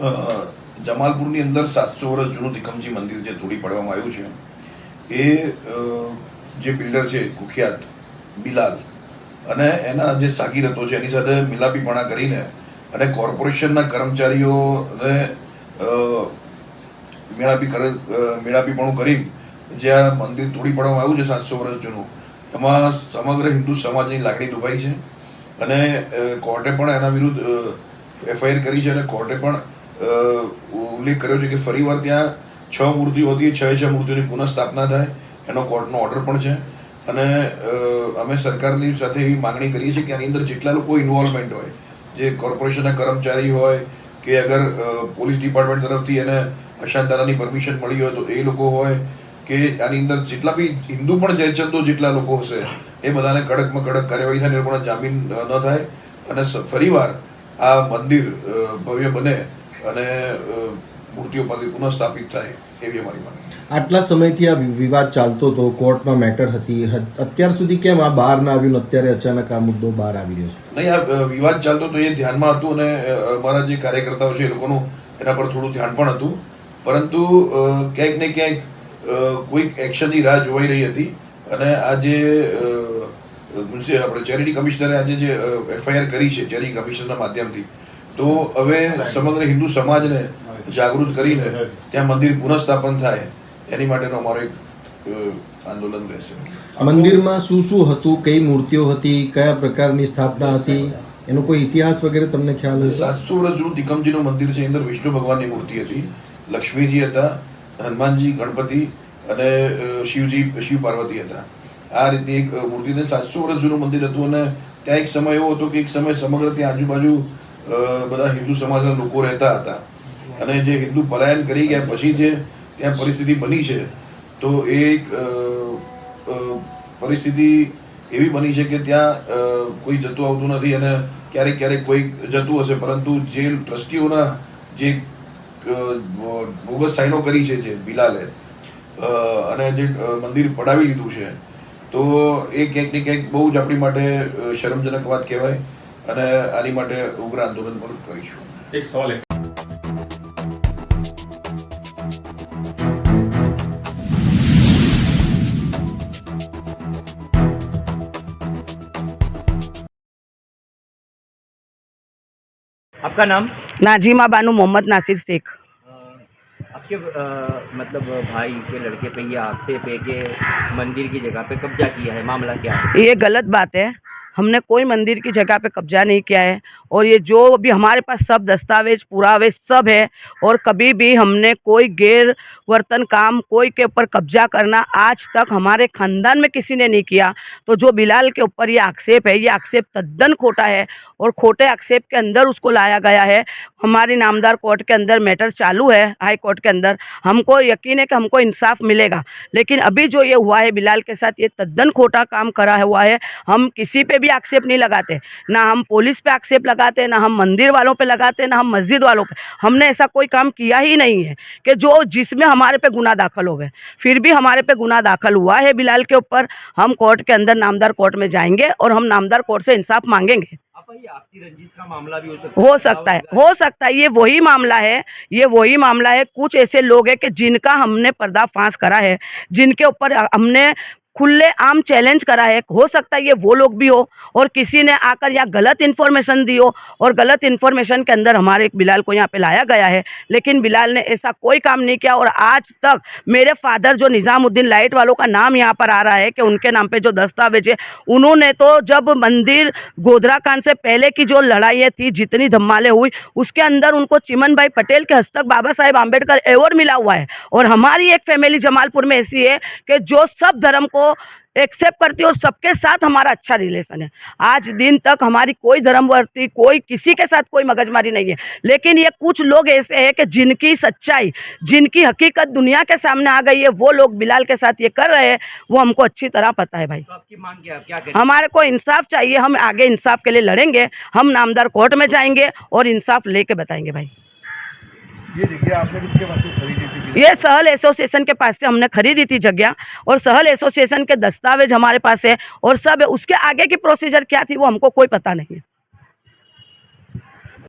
જમાલપુરની અંદર સાતસો વર્ષ જૂનું તિકમજી મંદિર જે તોડી પાડવામાં આવ્યું છે, એ જે બિલ્ડર છે, કુખ્યાત બિલાલ, અને એના જે સાગીરતો છે, એની સાથે મિલાપીપણા કરીને અને કોર્પોરેશનના કર્મચારીઓને મેળાપી મેળાપીપણું કરી જે આ મંદિર તોડી પાડવામાં આવ્યું છે સાતસો વર્ષ જૂનું, એમાં સમગ્ર હિન્દુ સમાજની લાગણી દુભાઈ છે અને કોર્ટે પણ એના વિરુદ્ધ એફઆઈઆર કરી છે અને કોર્ટે પણ ઉલ્લેખ કર્યો છે કે ફરીવાર ત્યાં છ મૂર્તિઓ હતી, છ છ મૂર્તિઓની પુનઃસ્થાપના થાય, એનો કોર્ટનો ઓર્ડર પણ છે. અને અમે સરકારની સાથે એવી માંગણી કરીએ છીએ કે આની અંદર જેટલા લોકો ઇન્વોલ્વમેન્ટ હોય, જે કોર્પોરેશનના કર્મચારી હોય કે અગર પોલીસ ડિપાર્ટમેન્ટ તરફથી એને અશાંતારાની પરમિશન મળી હોય તો એ લોકો હોય કે આની અંદર જેટલા બી હિન્દુ પણ જયચંદો જેટલા લોકો હશે, એ બધાને કડકમાં કડક કાર્યવાહી થાય એ લોકોને જામીન ન થાય. અને ફરીવાર આ મંદિર ભવ્ય બને અને મૂર્તિઓ પરથી પુનઃસ્થાપિત થાય એવી અમારી માંગ આટલા સમયથી આ વિવાદ ચાલતો હતો કોર્ટમાં મેટર હતી અત્યાર સુધી કેમ આ બહાર ના આવ્યું અત્યારે અચાનક આ મુદ્દો બહાર આવી રહ્યો છે? નહીં આ વિવાદ ચાલતો તો એ ધ્યાનમાં હતું અને અમારા જે કાર્યકર્તાઓ છે એ લોકોનું એના પર થોડું ધ્યાન પણ હતું. પરંતુ ક્યાંક ને ક્યાંક કોઈક એક્શનની રાહ જોવાઈ રહી હતી અને આજે જે આપણે ચેરિટી કમિશનરે આજે જે એફઆઈઆર કરી છે ચેરિટી કમિશનરના માધ્યમથી તો હવે સમગ્ર હિન્દુ સમાજને જાગૃત કરીને ત્યાં મંદિર પુનઃસ્થાપન થાય એની માટેનો અમારો એક આંદોલન રહેશે. મંદિરમાં શું શું હતું કઈ મૂર્તિઓ હતી કયા પ્રકારની સ્થાપના હતી એનો કોઈ ઇતિહાસ વગેરે તમને ખ્યાલ હશે? સાતસો વર્ષ જૂનું દિકમજીનું મંદિર છે અંદર વિષ્ણુ ભગવાનની મૂર્તિ હતી લક્ષ્મીજી હતા હનુમાનજી ગણપતિ અને શિવજી શિવ પાર્વતી હતા. આ રીતે એક મૂર્તિને સાતસો વર્ષ જૂનું મંદિર હતું અને ત્યાં એક સમય એવો હતો કે એક સમય સમગ્ર ત્યાં આજુબાજુ બધા હિન્દુ સમાજના લોકો રહેતા હતા. અને જે હિન્દુ પલાયન કરી ગયા, પછી જે ત્યાં પરિસ્થિતિ બની છે, તો એ એક પરિસ્થિતિ એવી બની છે કે ત્યાં કોઈ જતું આવતું નથી અને ક્યારેક ક્યારેક કોઈ જતું હશે. પરંતુ જે ટ્રસ્ટીઓના જે બોગસ સાઈનો કરી છે જે બિલાલે અને જે મંદિર પડાવી લીધું છે, તો એ ક્યાંક ને ક્યાંક બહુ જ આપણી માટે શરમજનક વાત કહેવાય. અને આની માટે ઉગ્ર આંદોલન પણ કરીશું એક સવાલ એક आपका नाम नाजिमा बानू मोहम्मद नासिर शेख आपके अ, मतलब भाई के लड़के पे ये आक्षेप है कि मंदिर की जगह पे कब्जा किया है मामला क्या है ये गलत बात है हमने कोई मंदिर की जगह पे कब्जा नहीं किया है। और ये जो भी हमारे पास सब दस्तावेज़ पुरावे सब है, और कभी भी हमने कोई गैर वर्तन काम कोई के ऊपर कब्जा करना आज तक हमारे खानदान में किसी ने नहीं किया। तो जो बिलाल के ऊपर ये आक्षेप है, ये आक्षेप तद्दन खोटा है, और खोटे आक्षेप के अंदर उसको लाया गया है। हमारी नामदार कोर्ट के अंदर मैटर चालू है, हाई कोर्ट के अंदर। हमको यकीन है कि हमको इंसाफ मिलेगा। लेकिन अभी जो ये हुआ है बिलाल के साथ, ये तद्दन खोटा काम करा हुआ है। हम किसी पे भी आक्षेप नहीं लगाते। ना हम पुलिस पे आक्षेप लगाते ना हम मंदिर वालों पे लगाते ना हम मस्जिद वालों पे। हमने ऐसा कोई काम किया ही नहीं है कि जो जिसमें हमारे पे गुना दाखिल हो गए। फिर भी हमारे पे गुना दाखिल हुआ है बिलाल के ऊपर। हम कोर्ट के अंदर नामदार कोर्ट में जाएँगे और हम नामदार कोर्ट से इंसाफ मांगेंगे। का मामला भी हो सकता हो सकता है हो सकता है। ये वही मामला है ये वही मामला है। कुछ ऐसे लोग हैं कि जिनका हमने पर्दाफाश करा है जिनके ऊपर हमने खुले आम चैलेंज करा है हो सकता है ये वो लोग भी हो और किसी ने आकर यहाँ गलत इन्फॉर्मेशन दी हो और गलत इन्फॉर्मेशन के अंदर हमारे बिलाल को यहाँ पे लाया गया है। लेकिन बिलाल ने ऐसा कोई काम नहीं किया और आज तक मेरे फादर जो निज़ामुद्दीन लाइट वालों का नाम यहाँ पर आ रहा है कि उनके नाम पर जो दस्तावेज़ है, उन्होंने तो जब मंदिर गोधरा कांड से पहले की जो लड़ाइयाँ थी, जितनी धमाले हुई, उसके अंदर उनको चिमन भाई पटेल के हस्तक बाबा साहेब आम्बेडकर अवार्ड मिला हुआ है। और हमारी एक फैमिली जमालपुर में ऐसी है कि जो सब धर्म को एक्सेप्ट करती है और सबके साथ हमारा अच्छा रिलेशन है। आज दिन तक हमारी कोई धर्मवर्ती कोई किसी के साथ कोई मगजमारी नहीं है। लेकिन ये कुछ लोग ऐसे हैं कि जिनकी सच्चाई जिनकी हकीकत दुनिया के सामने आ गई है वो लोग बिलाल के साथ ये कर रहे हैं वो हमको अच्छी तरह पता है भाई। तो आपकी मांग क्या है? क्या करें हमारे को इंसाफ चाहिए हम आगे इंसाफ के लिए लड़ेंगे हम नामदार कोर्ट में जाएँगे और इंसाफ लेके बताएँगे भाई। ये जगह आपने किसके पास खरीदी थी। ये सहल एसोसिएशन के पास से हमने खरीदी थी जगह और सहल एसोसिएशन के दस्तावेज हमारे पास है और सब है उसके आगे की प्रोसीजर क्या थी वो हमको कोई पता नहीं है